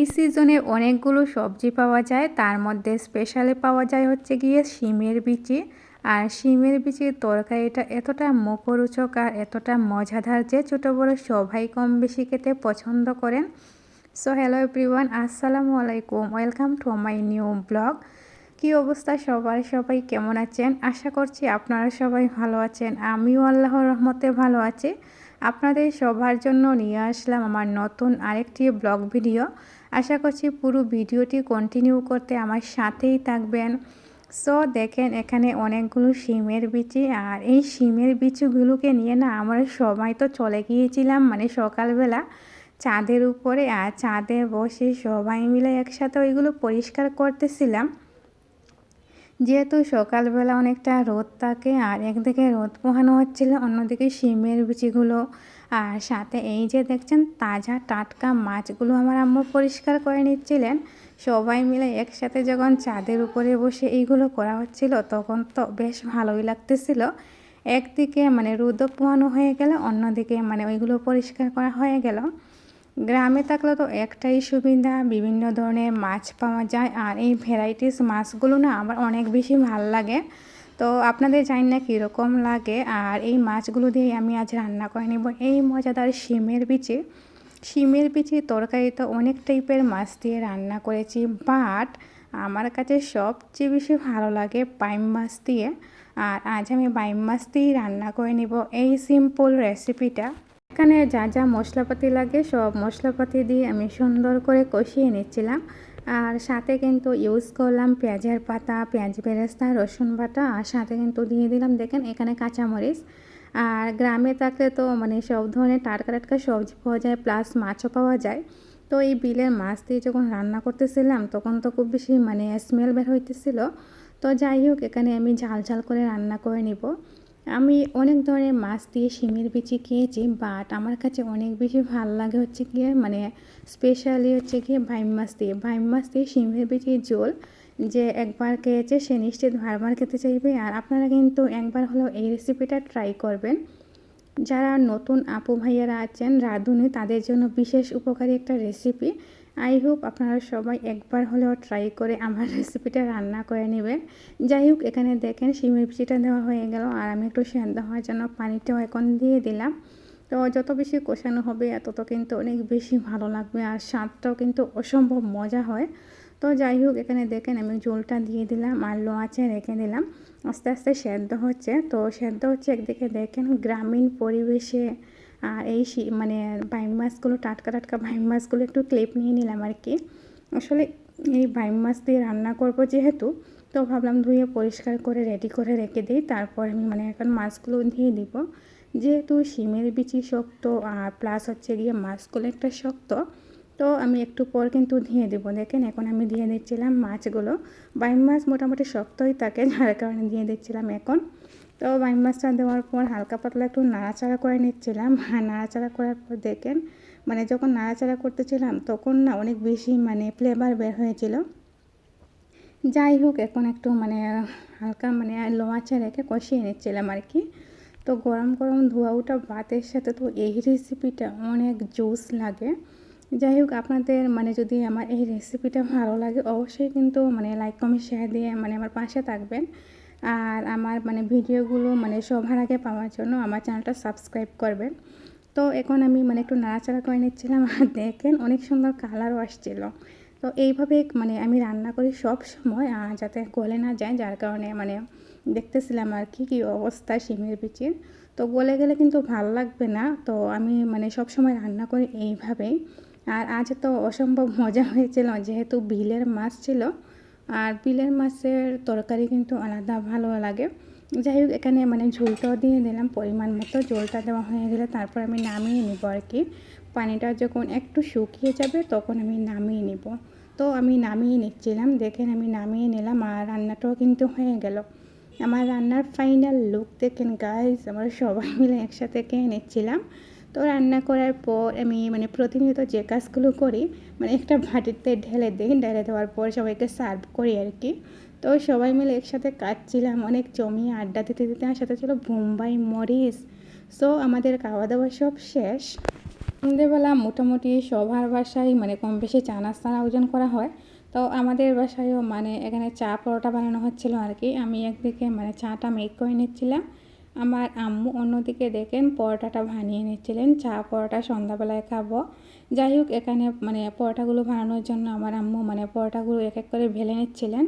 এই সিজনে অনেকগুলো সবজি পাওয়া যায়। তার মধ্যে স্পেশালি পাওয়া যায় হচ্ছে গিয়ে শিমের বিচি। আর শিমের বিচির তরকারিটা এতটা মুখরোচক আর এতটা মজাদার যে ছোটো বড়ো সবাই কম বেশি খেতে পছন্দ করেন। সো হ্যালো এভরিওয়ান আসসালামু আলাইকুম। Welcome to my new blog কি অবস্থা সবার? সবাই কেমন আছেন? আশা করছি আপনারা সবাই ভালো আছেন। আমিও আল্লাহর রহমতে ভালো আছি। আপনাদের সবার জন্য নিয়ে আসলাম আমার নতুন আরেকটি ব্লগ ভিডিও আশা করছি পুরো ভিডিওটি কন্টিনিউ করতে আমার সাথেই থাকবেন। সো দেখেন এখানে অনেকগুলো শিমের বিচি আর এই শিমের বিচিগুলোকে নিয়ে না আমরা সবাই তো চলে গিয়েছিলাম মানে সকালবেলা চাঁদের উপরে আর চাঁদে বসে সবাই মিলে একসাথে ওইগুলো পরিষ্কার করতেছিলাম। যেহেতু সকালবেলা অনেকটা রোদ থাকে আর একদিকে রোদ পোহানো হচ্ছিল, অন্যদিকে শিমের বিচিগুলো আর সাথে এই যে দেখছেন তাজা টাটকা মাছগুলো আমার আম্মু পরিষ্কার করে নিচ্ছিলেন। সবাই মিলে একসাথে যখন চাঁদের উপরে বসে এইগুলো করা হচ্ছিল, তখন তো বেশ ভালোই লাগতেছিল। একদিকে মানে রোদও পোহানো হয়ে গেল, অন্যদিকে মানে ওইগুলো পরিষ্কার করা হয়ে গেল। গ্রামে থাকলে তো একটাই সুবিধা, বিভিন্ন ধরনের মাছ পাওয়া যায়। আর এই ভ্যারাইটিস মাছগুলো না আমার অনেক বেশি ভালো লাগে। তো আপনাদের জানি না কীরকম লাগে। আর এই মাছগুলো দিয়ে আমি আজ রান্না করে নেব। এই মজাদার শিমের বিচে। শিমের বিচে তরকারি তো অনেক টাইপের মাছ দিয়ে রান্না করেছি, বাট আমার কাছে সবচেয়ে বেশি ভালো লাগে বাইম মাছ দিয়ে। আর আজ আমি বাইম মাছ দিয়েই রান্না করে নেব এই সিম্পল রেসিপিটা এখানে যা যা মশলাপাতি লাগে সব মশলাপাতি দিয়ে আমি সুন্দর করে কষিয়ে নিচ্ছিলাম। আর সাথে কিন্তু ইউজ করলাম পেঁয়াজের পাতা, পেঁয়াজ বেরেস্তা, রসুন বাটা, আর সাথে কিন্তু দিয়ে দিলাম দেখেন এখানে কাঁচামরিচ। আর গ্রামে থাকলে তো মানে সব ধরনের টাটকা টাটকা সবজি পাওয়া যায় প্লাস মাছও পাওয়া যায়। তো এই বিলের মাছ দিয়ে যখন রান্না করতেছিলাম, তখন তো খুব বেশি মানে স্মেল বের হইতেছিল। তো যাই হোক, এখানে আমি ঝাল ঝাল করে রান্না করে নিব। আমি অনেক ধরনের মাছ দিয়ে শিমের বিচি খেয়েছি বাট আমার কাছে অনেক বেশি ভালো লাগে হচ্ছে গিয়ে মানে স্পেশালি হচ্ছে গিয়ে ভাইম মাছ দিয়ে। ভাইম মাছ দিয়ে শিমের বিচির ঝোল যে একবার খেয়েছে সে নিশ্চিত বারবার খেতে চাইবে। আর আপনারা কিন্তু একবার হলেও এই রেসিপিটা ট্রাই করবেন। যারা নতুন আপু ভাইয়ারা আছেন, রাঁধুনি, তাদের জন্য বিশেষ উপকারী একটা রেসিপি আই হোপ আপনারা সবাই একবার হলেও ট্রাই করে আমার রেসিপিটা রান্না করে নেবেন। যাই হোক, এখানে দেখেন শিমের পিচিটা দেওয়া হয়ে গেল আর আমি একটু সেদ্ধ হওয়ার জন্য পানিটাও এখন দিয়ে দিলাম। তো যত বেশি কষানো হবে তত কিন্তু অনেক বেশি ভালো লাগবে আর স্বাদটাও কিন্তু অসম্ভব মজা হয়। তো যাই হোক, এখানে দেখেন আমি ঝোলটা দিয়ে দিলাম আর লোয়াচে রেখে দিলাম। আস্তে আস্তে সেদ্ধ হচ্ছে। তো সেদ্ধ হচ্ছে একদিকে দেখেন গ্রামীণ পরিবেশে আর এই মানে বাইম মাছগুলো টাটকা টাটকা বাইম মাছগুলো একটু ক্লেপ নিয়ে নিলাম আর কি। আসলে এই বাইম মাছ দিয়ে রান্না করব যেহেতু, তো ভাবলাম ধুয়ে পরিষ্কার করে রেডি করে রেখে দিই। তারপর আমি মানে এখন মাছগুলো দিয়ে দিব। যেহেতু শিমের বিচি শক্ত আর প্লাস হচ্ছে গিয়ে মাছগুলো একটা শক্ত, তো আমি একটু পর কিন্তু দিয়ে দেবো। দেখেন এখন আমি দিয়ে দিচ্ছিলাম মাছগুলো। বাইম মাছ মোটামুটি শক্তই থাকে, যার কারণে দিয়ে দিচ্ছিলাম এখন। তো বাইম মাছটা দেওয়ার পর হালকা পাতলা একটু নাড়াচাড়া করে নিচ্ছিলাম। হ্যাঁ নাড়াচাড়া করার পর দেখেন মানে যখন নাড়াচাড়া করতেছিলাম তখন না অনেক বেশি মানে ফ্লেভার বের হয়েছিল। যাই হোক, এখন একটু মানে হালকা মানে লোয়াচা রেখে কষিয়ে নিচ্ছিলাম আর কি তো গরম গরম ধোয়া উঠা ভাতের সাথে তো এই রেসিপিটা অনেক জুস লাগে। যাই হোক, আপনাদের মানে যদি আমার এই রেসিপিটা ভালো লাগে অবশ্যই কিন্তু মানে লাইক কমেন্ট শেয়ার দিয়ে মানে আমার পাশে থাকবেন। আর আমার মানে ভিডিওগুলো মানে সবার আগে পাওয়ার জন্য আমার চ্যানেলটা সাবস্ক্রাইব করবেন তো এখন আমি মানে একটু নাড়াচাড়া করে নিচ্ছিলাম আর দেখেন অনেক সুন্দর কালারও আসছিল। তো এইভাবে মানে আমি রান্না করি সব সময় যাতে গলে না যায়, যার কারণে মানে দেখতেছিলাম আর কি, কী অবস্থা শিমের বিচির তো গলে গেলে কিন্তু ভালো লাগবে না, তো আমি মানে সব সময় রান্না করি এইভাবেই। আর আজ তো অসম্ভব মজা হয়েছিল, যেহেতু বিলের মাছ ছিল আর বিলের মাছের তরকারি কিন্তু আলাদা, ভালো লাগে। যাই হোক এখানে মানে ঝোলটাও দিয়ে দিলাম, পরিমাণ মতো ঝোলটা দেওয়া হয়ে গেলে তারপর আমি নামিয়ে নিব আর কি। পানিটা যখন একটু শুকিয়ে যাবে, তখন আমি নামিয়ে নেব। তো আমি নামিয়ে নিচ্ছিলাম, দেখেন আমি নামিয়ে নিলাম আর রান্নাটাও কিন্তু হয়ে গেল। আমার রান্নার ফাইনাল লুক দেখেন গাইজ আমরা সবাই মিলে একসাথে খেয়ে নিচ্ছিলাম। তো রান্না করার পর আমি মানে প্রতিনিয়ত যে কাজগুলো করি মানে একটা ভাটিতে ঢেলে দিই, ঢেলে দেওয়ার পর সবাইকে সার্ভ করি আর কি। তো সবাই মিলে একসাথে কাটছিলাম, অনেক জমিয়ে আড্ডা দিতে দিতে আর সাথে ছিল বোম্বাই মরিচ। সো আমাদের খাওয়া দাওয়া সব শেষ। সন্ধেবেলা মোটামুটি সবার বাসায় মানে কম বেশি চা নাস্তার আয়োজন করা হয়। তো আমাদের বাসায়ও মানে এখানে চা পরোটা বানানো হচ্ছিল আর কি। আমি একদিকে মানে চাটা মেক করে নিচ্ছিলাম। আমার আম্মু অন্যদিকে দেখেন, পরোটাটা বানিয়ে নিচ্ছিলেন, চা পরোটা সন্ধ্যাবেলায় খাব। যাই হোক, এখানে মানে পরোটাগুলো বানানোর জন্য আমার আম্মু মানে পরোটাগুলো এক এক করে ভেলে নিচ্ছিলেন।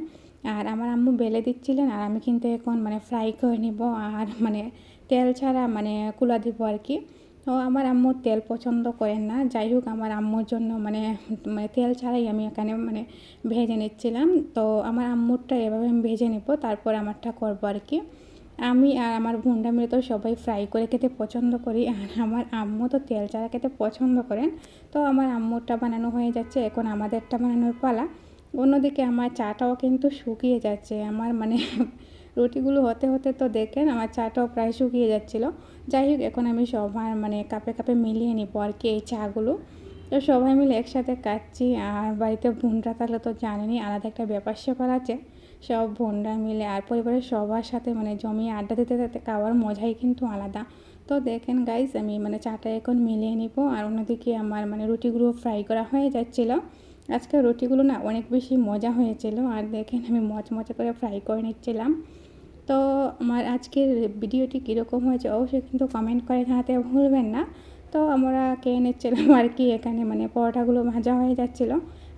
আর আমার আম্মু বেলে দিচ্ছিলেন, আর আমি কিন্তু এখন মানে ফ্রাই করে নিব, আর মানে তেল ছাড়া মানে কুলা দিব আর কি। তো আমার আম্মু তেল পছন্দ করেন না। যাই হোক, আমার আম্মুর জন্য মানে মানে তেল ছাড়াই আমি এখানে মানে ভেজে নিচ্ছিলাম। তো আমার আম্মুরটা এভাবে আমি ভেজে নেব, তারপর আমারটা করব আর কি। আমি আর আমার ভুন্ডা মিলে তো সবাই ফ্রাই করে খেতে পছন্দ করি, আর আমার আম্মু তো তেল ছাড়া খেতে পছন্দ করেন। তো আমার আম্মুরটা বানানো হয়ে যাচ্ছে, এখন আমাদেরটা বানানোর পালা। অন্যদিকে আমার চাটাও কিন্তু শুকিয়ে যাচ্ছে, আমার মানে রুটিগুলো হতে হতে তো দেখেন আমার চাটাও প্রায় শুকিয়ে যাচ্ছিল। যাই হোক, এখন আমি সবার মানে কাপে কাপে মিলিয়ে নিবো আর কি এই চাগুলো। তো সবাই মিলে একসাথে কাটছি আর বাড়িতে বোনরা থাকলে তো জানেনই, আলাদা একটা ব্যাপার স্যাপার আছে। সব বোনরা মিলে আর পরিবারের সবার সাথে মানে জমিয়ে আড্ডা দিতে দিতে খাওয়ার মজাই কিন্তু আলাদা। তো দেখেন গাইজ আমি মানে চাটা এখন মিলিয়ে নিব আর অন্যদিকে আমার মানে রুটিগুলো ফ্রাই করা হয়ে যাচ্ছিল। আজকে রুটিগুলো না অনেক বেশি মজা হয়েছিল আর দেখেন আমি মচমচে করে ফ্রাই করে নিচ্ছিলাম। তো আমার আজকের ভিডিওটি কীরকম হয়েছে অবশ্যই কিন্তু কমেন্ট করে জানাতে ভুলবেন না। তো আমরা কে নিচ্ছিলাম আর কি, এখানে মানে পরোটাগুলো ভাজা হয়ে যাচ্ছিল।